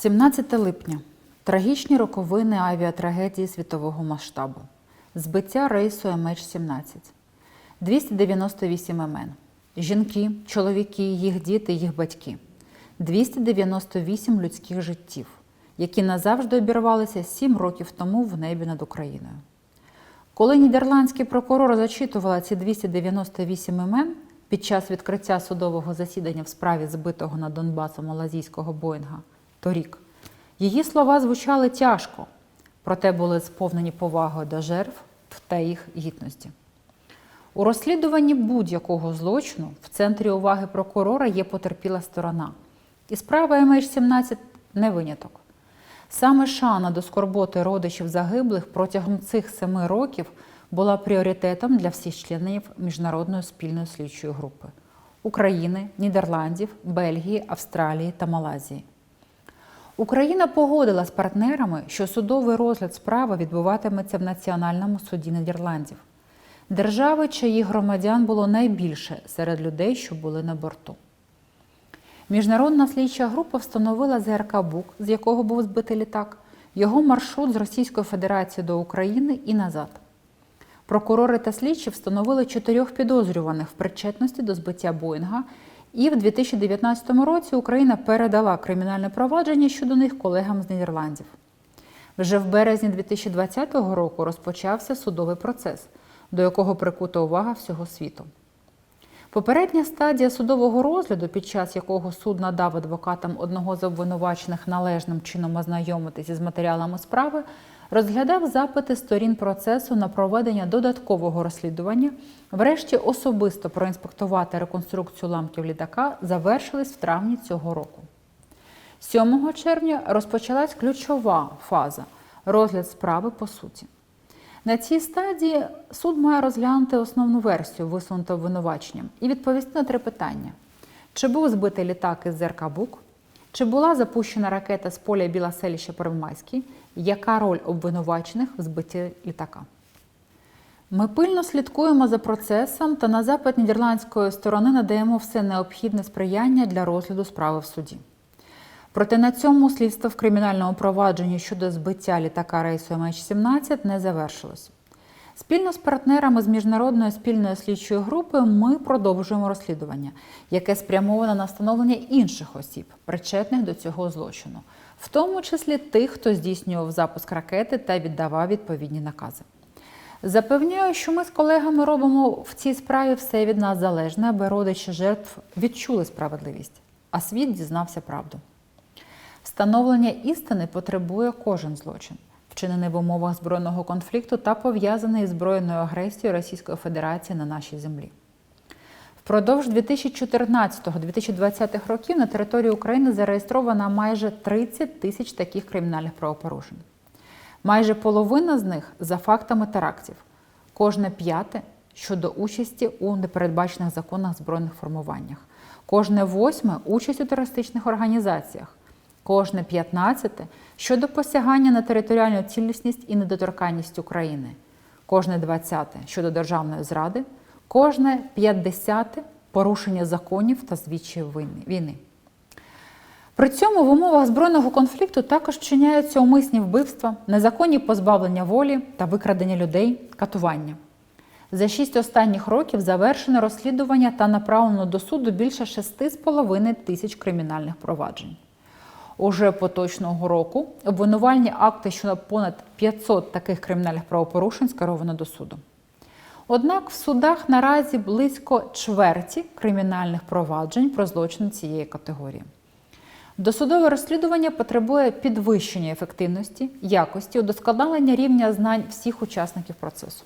17 липня. Трагічні роковини авіатрагедії світового масштабу. Збиття рейсу MH17. 298 імен. Жінки, чоловіки, їх діти, їх батьки. 298 людських життів, які назавжди обірвалися 7 років тому в небі над Україною. Коли нідерландський прокурор зачитувала ці 298 імен під час відкриття судового засідання в справі збитого над Донбасом малазійського Боїнга торік, її слова звучали тяжко, проте були сповнені повагою до жертв та їх гідності. У розслідуванні будь-якого злочину в центрі уваги прокурора є потерпіла сторона. І справа MH17 не виняток. Саме шана до скорботи родичів загиблих протягом цих семи років була пріоритетом для всіх членів міжнародної спільної слідчої групи України, Нідерландів, Бельгії, Австралії та Малайзії. Україна погодила з партнерами, що судовий розгляд справи відбуватиметься в Національному суді Нідерландів. Держави, чиїх громадян було найбільше серед людей, що були на борту. Міжнародна слідча група встановила ЗРК БУК, з якого був збитий літак, його маршрут з Російської Федерації до України і назад. Прокурори та слідчі встановили чотирьох підозрюваних в причетності до збиття Боїнга, і в 2019 році Україна передала кримінальне провадження щодо них колегам з Нідерландів. Вже в березні 2020 року розпочався судовий процес, до якого прикута увага всього світу. Попередня стадія судового розгляду, під час якого суд надав адвокатам одного з обвинувачених належним чином ознайомитися з матеріалами справи, розглядав запити сторін процесу на проведення додаткового розслідування. Врешті особисто проінспектувати реконструкцію ламків літака завершились в травні цього року. 7 червня розпочалась ключова фаза розгляд справи по суті. На цій стадії суд має розглянути основну версію, висунуту обвинуваченням, і відповісти на три питання: чи був збитий літак із ЗРК «Бук», чи була запущена ракета з поля Біла селища Первомайський, яка роль обвинувачених в збитті літака? Ми пильно слідкуємо за процесом та на запит нідерландської сторони надаємо все необхідне сприяння для розгляду справи в суді. Проте на цьому слідство в кримінальному провадженні щодо збиття літака рейсу MH17 не завершилось. Спільно з партнерами з міжнародної спільної слідчої групи ми продовжуємо розслідування, яке спрямоване на встановлення інших осіб, причетних до цього злочину, в тому числі тих, хто здійснював запуск ракети та віддавав відповідні накази. Запевняю, що ми з колегами робимо в цій справі все від нас залежне, аби родичі жертв відчули справедливість, а світ дізнався правду. Встановлення істини потребує кожен злочин, вчинений в умовах збройного конфлікту та пов'язаний з збройною агресією Російської Федерації на нашій землі. Впродовж 2014-2020 років на території України зареєстровано майже 30 тисяч таких кримінальних правопорушень. Майже половина з них за фактами терактів, кожне п'яте щодо участі у непередбачених законах збройних формуваннях, кожне восьме участь у терористичних організаціях кожне 15 щодо посягання на територіальну цілісність і недоторканність України, кожне 20 щодо державної зради, кожне 50 порушення законів та звідчі війни. При цьому в умовах збройного конфлікту також вчиняються умисні вбивства, незаконні позбавлення волі та викрадення людей, катування. За шість останніх років завершено розслідування та направлено до суду більше 6,5 тисяч кримінальних проваджень. Уже поточного року обвинувальні акти щодо понад 500 таких кримінальних правопорушень скеровано до суду. Однак в судах наразі близько чверті кримінальних проваджень про злочин цієї категорії. Досудове розслідування потребує підвищення ефективності, якості, удосконалення рівня знань всіх учасників процесу.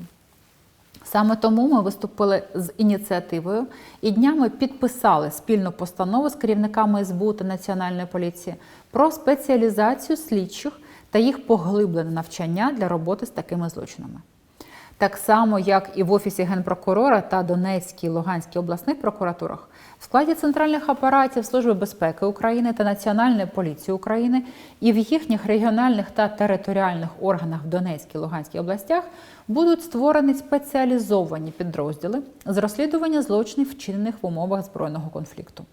Саме тому ми виступили з ініціативою і днями підписали спільну постанову з керівниками СБУ та Національної поліції про спеціалізацію слідчих та їх поглиблене навчання для роботи з такими злочинами. Так само, як і в Офісі Генпрокурора та Донецькій Луганській обласних прокуратурах, в складі центральних апаратів Служби безпеки України та Національної поліції України і в їхніх регіональних та територіальних органах в Донецькій Луганській областях будуть створені спеціалізовані підрозділи з розслідування злочинів, вчинених в умовах збройного конфлікту.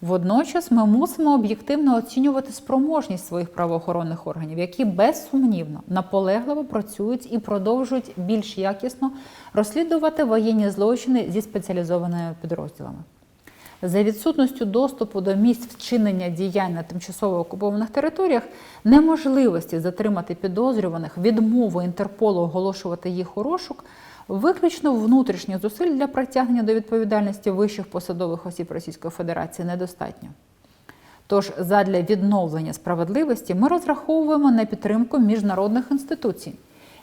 Водночас ми мусимо об'єктивно оцінювати спроможність своїх правоохоронних органів, які безсумнівно наполегливо працюють і продовжують більш якісно розслідувати воєнні злочини зі спеціалізованими підрозділами. За відсутністю доступу до місць вчинення діянь на тимчасово окупованих територіях, неможливості затримати підозрюваних, відмови Інтерполу оголошувати їх у розшук, виключно внутрішніх зусиль для притягнення до відповідальності вищих посадових осіб Російської Федерації недостатньо. Тож, задля відновлення справедливості ми розраховуємо на підтримку міжнародних інституцій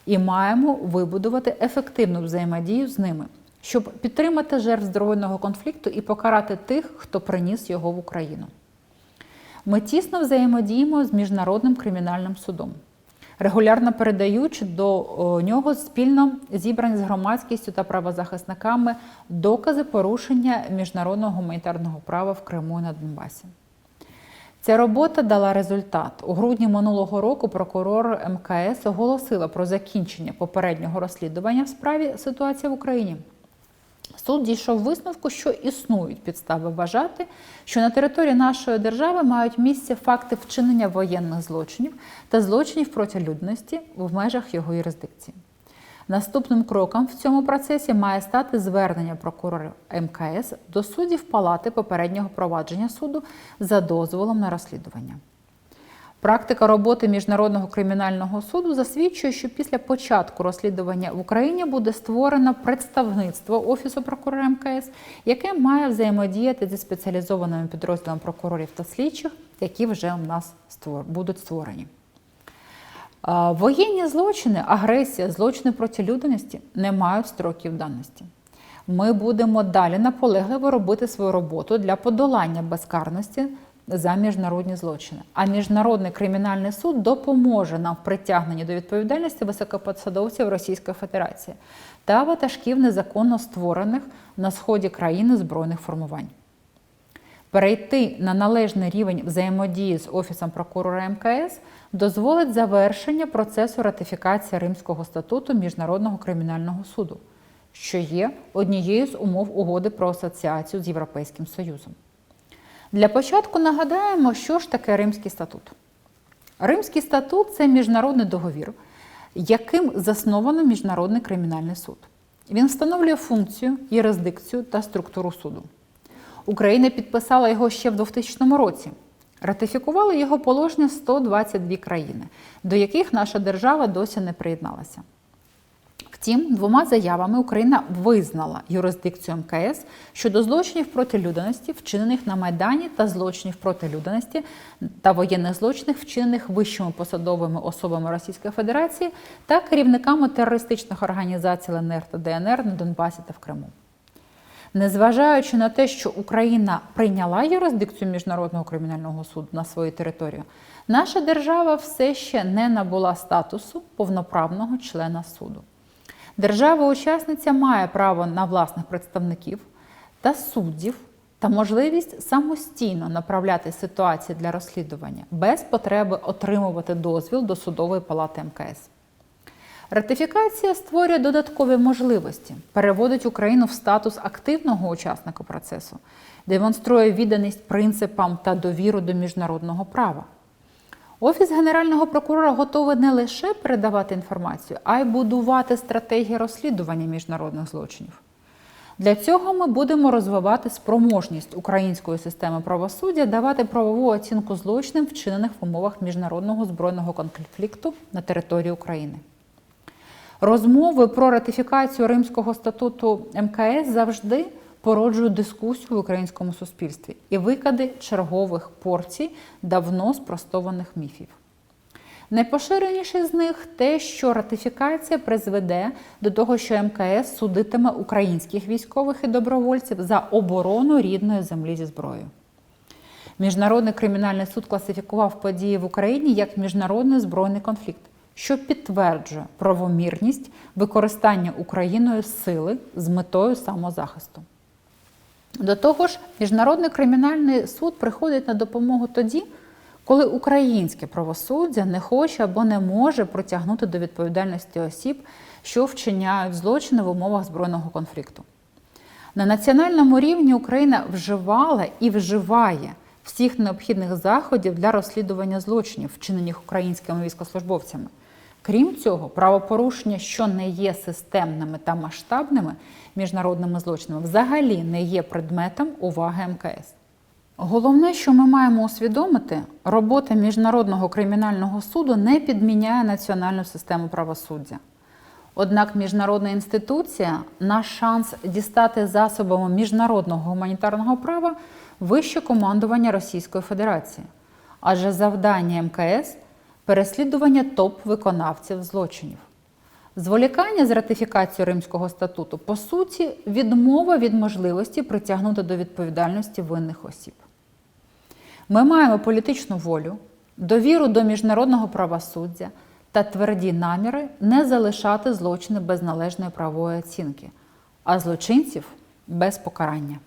і маємо вибудувати ефективну взаємодію з ними, щоб підтримати жертв збройного конфлікту і покарати тих, хто приніс його в Україну. Ми тісно взаємодіємо з Міжнародним кримінальним судом, регулярно передаючи до нього спільно зібрані з громадськістю та правозахисниками докази порушення міжнародного гуманітарного права в Криму і на Донбасі. Ця робота дала результат. У грудні минулого року прокурор МКС оголосила про закінчення попереднього розслідування в справі ситуація в Україні. Суд дійшов висновку, що існують підстави вважати, що на території нашої держави мають місце факти вчинення воєнних злочинів та злочинів проти людності в межах його юрисдикції. Наступним кроком в цьому процесі має стати звернення прокурора МКС до суддів палати попереднього провадження суду за дозволом на розслідування. Практика роботи Міжнародного кримінального суду засвідчує, що після початку розслідування в Україні буде створено представництво Офісу прокурора МКС, яке має взаємодіяти зі спеціалізованими підрозділами прокурорів та слідчих, які вже у нас будуть створені. Воєнні злочини, агресія, злочини проти людяності не мають строків давності. Ми будемо далі наполегливо робити свою роботу для подолання безкарності за міжнародні злочини. А міжнародний кримінальний суд допоможе нам в притягненні до відповідальності високопосадовців Російської Федерації та ватажків незаконно створених на сході країни збройних формувань. Перейти на належний рівень взаємодії з Офісом прокурора МКС дозволить завершення процесу ратифікації Римського статуту Міжнародного кримінального суду, що є однією з умов угоди про асоціацію з Європейським Союзом. Для початку нагадаємо, що ж таке Римський статут. Римський статут це міжнародний договір, яким засновано Міжнародний кримінальний суд. Він встановлює функцію, юрисдикцію та структуру суду. Україна підписала його ще в 2000 році. Ратифікували його положення 122 країни, до яких наша держава досі не приєдналася. Втім, двома заявами Україна визнала юрисдикцію МКС щодо злочинів проти людяності, вчинених на Майдані, та злочинів проти людяності та воєнних злочинів, вчинених вищими посадовими особами Російської Федерації та керівниками терористичних організацій ЛНР та ДНР на Донбасі та в Криму. Незважаючи на те, що Україна прийняла юрисдикцію Міжнародного кримінального суду на свою територію, наша держава все ще не набула статусу повноправного члена суду. Держава-учасниця має право на власних представників та суддів та можливість самостійно направляти ситуації для розслідування без потреби отримувати дозвіл до судової палати МКС. Ратифікація створює додаткові можливості, переводить Україну в статус активного учасника процесу, демонструє відданість принципам та довіру до міжнародного права. Офіс Генерального прокурора готовий не лише передавати інформацію, а й будувати стратегії розслідування міжнародних злочинів. Для цього ми будемо розвивати спроможність української системи правосуддя давати правову оцінку злочинам, вчинених в умовах міжнародного збройного конфлікту на території України. Розмови про ратифікацію Римського статуту МКС завжди породжують дискусію в українському суспільстві і викиди чергових порцій давно спростованих міфів. Найпоширеніший з них те, що ратифікація призведе до того, що МКС судитиме українських військових і добровольців за оборону рідної землі зі зброєю. Міжнародний кримінальний суд класифікував події в Україні як міжнародний збройний конфлікт, що підтверджує правомірність використання Україною сили з метою самозахисту. До того ж, Міжнародний кримінальний суд приходить на допомогу тоді, коли українське правосуддя не хоче або не може притягнути до відповідальності осіб, що вчиняють злочини в умовах збройного конфлікту. На національному рівні Україна вживала і вживає всіх необхідних заходів для розслідування злочинів, вчинених українськими військовослужбовцями. Крім цього, правопорушення, що не є системними та масштабними міжнародними злочинами, взагалі не є предметом уваги МКС. Головне, що ми маємо усвідомити, робота Міжнародного кримінального суду не підміняє національну систему правосуддя. Однак міжнародна інституція наш шанс дістати засобами міжнародного гуманітарного права вище командування Російської Федерації. Адже завдання МКС переслідування топ-виконавців злочинів. Зволікання з ратифікацією Римського статуту по суті відмова від можливості притягнути до відповідальності винних осіб. Ми маємо політичну волю, довіру до міжнародного правосуддя та тверді наміри не залишати злочини без належної правової оцінки, а злочинців без покарання.